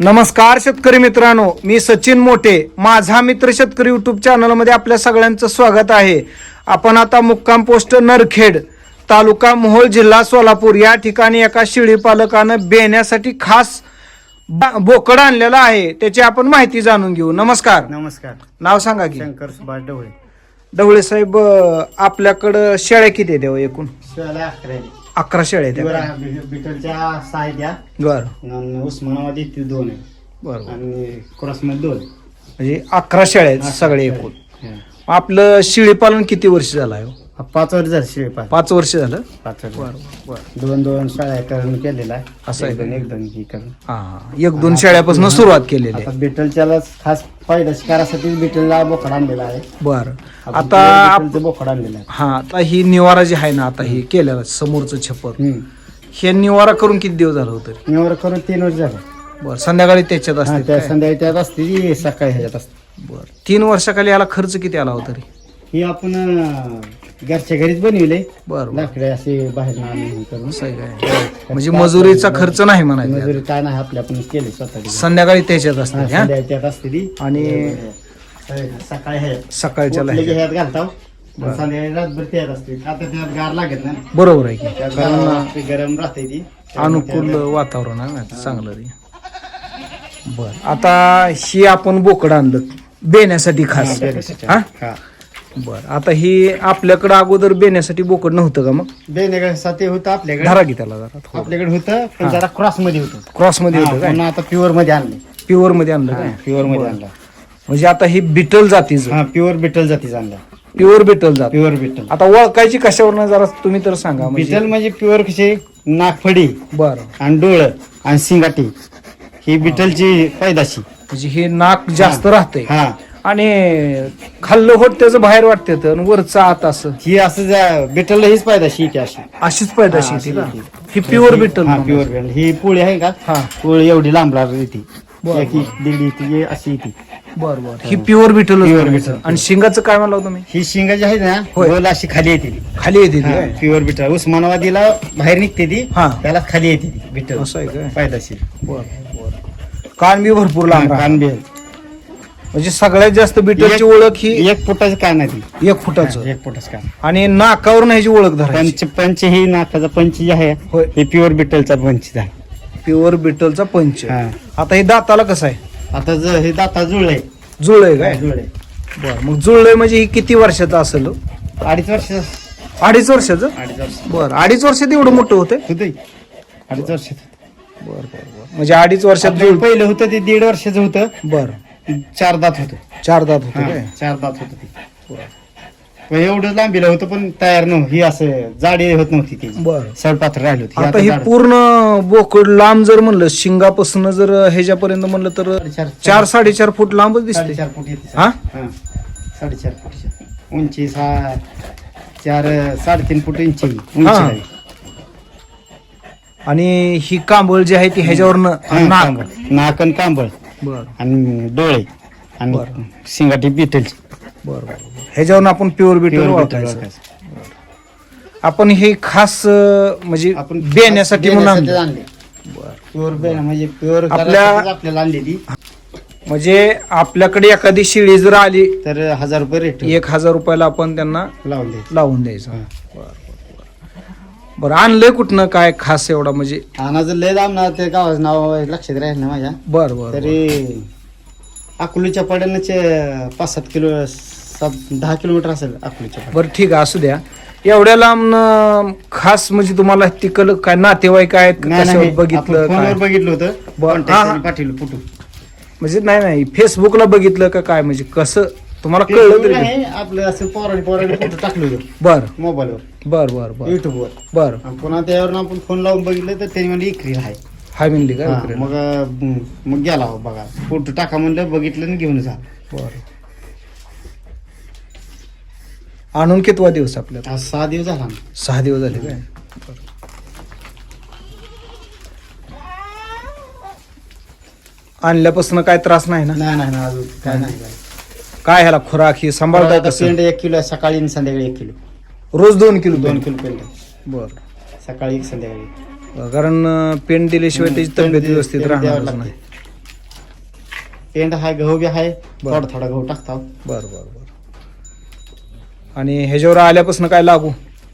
नमस्कार शेतकरी मित्रांनो मी सचिन मोठे. माझा मित्र शेतकरी युट्यूब चॅनलमध्ये आपल्या सगळ्यांचं स्वागत आहे. आपण आता मुक्काम पोस्ट नरखेड तालुका मोहोळ जिल्हा सोलापूर या ठिकाणी एका शेळी पालकानं बेण्यासाठी खास बोकड आणलेला आहे. त्याची आपण माहिती जाणून घेऊ. नमस्कार. नमस्कार. नाव सांगा की. शंकर सुभाष ढवळे. ढवळे साहेब अं, आपल्याकडं शेळ्या किती आहेत हो एकूण? शिवाला अकरा अकरा शेळ्या आहेत? बि- बिटलच्या सहा आहेत या. बरं. आणि उस्मानाबादी ती दोन आहे बरं आणि क्रॉसमध्ये दोन म्हणजे अकरा शेळ्या आहेत सगळे एकूण. हं. आपलं शेळी पालन किती वर्ष झालं आहे हो? पाच वर्ष झाले शिळे पाच पाच वर्ष झालं? पाच वर्ष. बरं बरं. दोन दोन शाळा करून केलेला आहे. असं आहे एक दोन? एक दोन ही करून. हा एक दोन शेळ्यापासून सुरुवात केलेली आता आहे. बिटलच्याला खास फायदा शिकारासाठी बिटलला बोकड आणलेला आहे. बर. आपण आता आप- बिटलचं बोकड आणलेलं आहे हा आता ही निवारा जी आहे ना आता ही केलेलं समोरचं छप्पर हम्म. हे निवारा करून किती दिवस झालं होतं? निवर करून तीन वर्ष झालं. बर संध्याकाळी त्याच्यात हा, असते त्या? संध्याकाळी त्यात असते ती सकाळी ह्याच्यात असते बर. तीन वर्षाखाली याला खर्च किती आला होता रे? ही आपण अं, घरच्या घरीच बनविले बर बर. लाकडे असे बाहेर आणून करून. असं आहे. काय म्हणजे मजुरीचा खर्च नाही म्हणायचा मजुरी काय नाही आपल्या आपण केले स्वतः संध्याकाळी त्याच्यात असते हा, संध्याकाळी त्यात असते ती. आणि सकाळी हे उठले की हे. ह्यात घालताव. आणि संध्याकाळी रातभर त्यात असते. आता त्यात गार लागत ना बरोबर आहे की. त्यात कारण गार असते, गरम राहते ती. अनुकूल वातावरण आहे ना चांगलं रे. बर. आता ही आपण बोकड आणलं. बेण्यासाठी खास. हा? हा. बर आता ही आपल्याकडं अगोदर बेण्यासाठी बोकड नव्हतं का मग? बेनेसाठी होतं आपल्याकडे. धरा की त्याला जरा आपल्याकडे होतं पण जरा क्रॉसमध्ये होतं. क्रॉसमध्ये हा, होतं काय? पुन्हा आता प्युअरमध्ये आणले प्युअरमध्ये आणलं काय? प्युअरमध्ये आणलं. म्हणजे आता ही बिटल जातीचं. हा प्युअर बिटल जातीचा आणला. प्युअर बिटल जात. प्युअर बिटल. आता ओळखायची कशावरनं जरा तुम्ही तर सांगा म्हणजे. बिटल म्हणजे प्युअर कशी? नागफडी बर. आणि डोळ आणि सिंगाटी ही बिटलची पैदाशी म्हणजे हे नाक जास्त राहतंय. हा. आणि खाल्लं होत त्याचं बाहेर वाटते वरचं आत असं. ही असं बिटल हीच पैदाशी येते अशी. अशीच पैदाशी हा, येते अशी का येते. ही प्युअर बिटल हा प्युअर बिटल ही पोळी आहे का? हा. पोळी एवढी लांब येते. बरं, एक दीड हे अशी येते बर बर. ही. Pure Beetal Pure beetle. आणि शिंगाचं काय म्हणला तुम्ही? ही शिंगा जी आहे ना होय. गोल अशी खाली येते ती. खाली येते ती काय? प्युअर बिटल उस्मानाबादीला बाहेर निघते ती हा. त्याला खाली येते ती बिटल असं आहे काय? पैदाशी बर बर. कान बी भरपूर लांब राहतात. कानबेल म्हणजे सगळ्यात जास्त बिटलची ओळख ही एक फुटाचं कान आहे ती. एक फुटाचं. एक फुटाचं कान. आणि नाकावर ह्याची ओळख धरायची. पंच पंच ही नाकाचा पंच जे आहे होय. हे प्युअर बिटलचा पंच आहे प्युअर बिटलचा पंच. हा. आता हे दाताला कसं आहे? आता ज- हे दाता जुळलंय. जुळलंय काय? जुळलंय. बर मग जुळलंय म्हणजे ही किती वर्षाचं असेल हो? अडीच वर्ष. अडीच वर्षाचं? अडीच वर्ष. बर अडीच वर्षात एवढं मोठं होते अडीच वर्ष बर बर बर. म्हणजे अडीच वर्षात जुळ पहिलं होतं ते दीड वर्षाचं होतं. बर. चार दात होतं. चार दात होते हा, काय? चार दात होतं ते. पण एवढं लांबीला होतं पण तयार नव्हतं. ही असं जाडी होत नव्हती ती. बर. सडपात्र राहिली होती. आता ही पूर्ण बोकड लांब जर म्हणलं शिंगापासून जर ह्याच्यापर्यंत म्हणलं तर साडेचार चार साडेचार फूट लांबच दिसते. साडेचार फूट येते हा? हा. साडेचार फूट उंची सहा चार साडेतीन फूट इंची. उंची हा. आहे. आणि ही कांबळ जी आहे ती ह्याच्यावरनं हा, नाक. कांबळ. नाक आणि कांबळ. बर. आणि डोळे आणि बरं. सिंगाटी बिटलची बर बर ह्याच्यावरनं आपण प्युअर ओळखायचं ओळखायचं. आपण हे खास अं, म्हणजे आपण बेण्यासाठी म्हणून आणलं. आणले. प्युअर बेन म्हणजे प्युअर आपल्या- आपल्याला आणली ती. म्हणजे आपल्याकडे एखादी शिळी जर आली तर हजार रुपये रेट एक हजार रुपयाला आपण त्यांना लावून द्यायचं. लावून द्यायचं. बर, बर, आणलंय कुठनं काय खास एवढा म्हणजे आणि जर लय दाम ना ते गावाचं नाव लक्षात राहील ना माझ्या बर बर. तरी अकलूच्या पड्यानं पाच सात किलो सात दहा किलोमीटर असेल अकलूच्या बरं ठीक आहे असू द्या एवढ्या लांब खास म्हणजे तुम्हाला तिकल काय नातेवाईक आहेत का नाही कशावर नाही बघितलं आपण काय? फोनवर बघितलं होतं बरं. हा. पाठवलं फोटो म्हणजे नाही नाही फेसबुकला बघितलं का काय म्हणजे कसं तुम्हाला कळलं तरी नाही आपलं असं पोराने पोराने फोटो टाकलं होतं. बर. मोबाईलवर. बर बर बर. युट्यूबवर बर. आणि पुन्हा त्यावर आपण फोन लावून बघितलं तर त्यांनी म्हणजे इकरी आहे हाय म्हणली का? हा? मग अं, मग गेला हो बघा. फोटो टाका म्हणलं बघितलं आणि घेऊन जा. बर. आणून कितवा दिवस आपल्याला आज सहा दिवस झाला. ना. सहा दिवस झाले काय? आणल्यापासून काय त्रास नाही ना? नाही नाही नाही, अजून काय नाही. काय ह्याला खुराक ही सांभाळताय आता कसं? पेंड एक किलो आहे, सकाळी आणि संध्याकाळी एक किलो. रोज दोन किलो दोन दोन किलो पेंड आहे. बर. सकाळी एक संध्याकाळी. कारण अं, पेन दिल्याशिवाय त्याची पेंड तब्येत व्यवस्थित पेंड द्यावं राहणार लागते. नाही पेंड हाय गहू बी आहे बरं. थोडा थोडा गहू टाकतो बर बर बर. आणि ह्याच्यावर आल्यापासून काय लागू?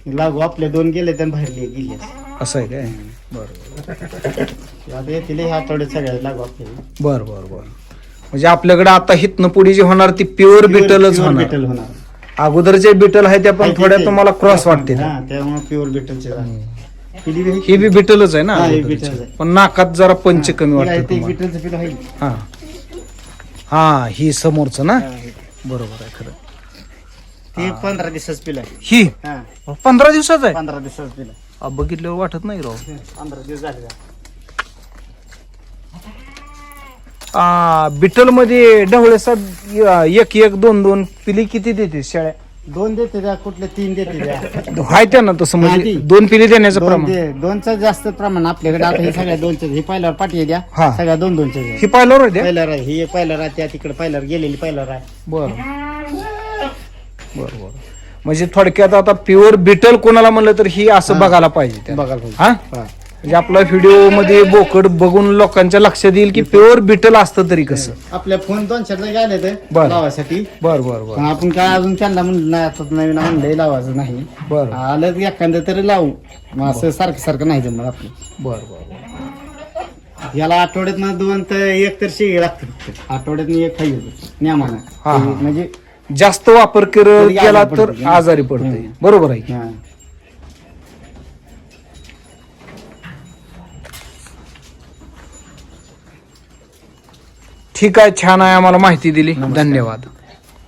लागू आपले दोन गेले तर बाहेर गे- गेले असं. आहे काय? बरं आता येतील ह्या आठवड्यात सगळ्या लागू आपल्याला. बर बर बर. म्हणजे आपल्याकडे आता हितनं पुढे जे होणार ती प्युअर बिटलच Pure होणार. अगोदर जे बिटल आहे त्या पण थोड्या तुम्हाला क्रॉस वाटते हा त्यामुळे प्युअर बिटलचे ही बी- ही बिटलच आहे ना हा, ही अगोदरची. बिटलच आहे. पण नाकात जरा पंच कमी वाटत ते बिटलचं पीठ आहे. हा. हा ही समोरचं ना? हा, हे. बरोबर आहे खरं. ते पंधरा दिवसाच पिल आहे. ही? हा. पंधरा दिवसाच आहे? पंधरा दिवसाच पिल आ, बघितल्यावर वाटत नाही राव. पंधरा दिवस झाले. मध्ये ढवळेसा एक एक दोन दोन पिली किती देते शेळ्या दोन देते द्या कुठले तीन देते द्या. त्या ना तसं म्हणजे. दोन पिली देण्याचं दोन प्रमाण. दे दोनचं जास्त प्रमाण आपल्याकडे. आता हे सगळ्या दोनचे हे पहिल्यावर पाठी द्या. हा. सगळ्या दोन दोनचे ही पाहिलं द्या. पहिल्यावर आहे ही पहिल्यावर आहे त्या तिकडे पहिल्यावर गेलेली पहिल्यावर आहे. बर. बर बर. म्हणजे थोडक्यात आता प्युअर बिटल कोणाला म्हणलं तर ही असं बघायला पाहिजे त्याला. बघायला पाहिजे. हा? हा. म्हणजे आपला व्हिडिओमध्ये बोकड बघून लोकांच्या लक्षात येईल की प्युअर बिटल असतं तरी कसं. आपल्या फोन दोन जागी आले ते? बरं. लावायसाठी बर बर बर. पण आपण काय अजून त्यांना म्हणलं नाही आता नवीन म्हणलंय लावायचं नाही. बर. आलं तर एखादं तरी लावू. मग असं सारखं सारखं नाही जमत आपलं. बर बर याला आठवड्यात दोन तर एक तर शिळी लागते फक्त आठवड्यात एक नियमानं. हा, हा. म्हणजे जास्त वापर कर- केला तर. आजारी पडते. बरोबर आहे? हा. ठीक आहे छान आहे आम्हाला माहिती दिली. धन्यवाद.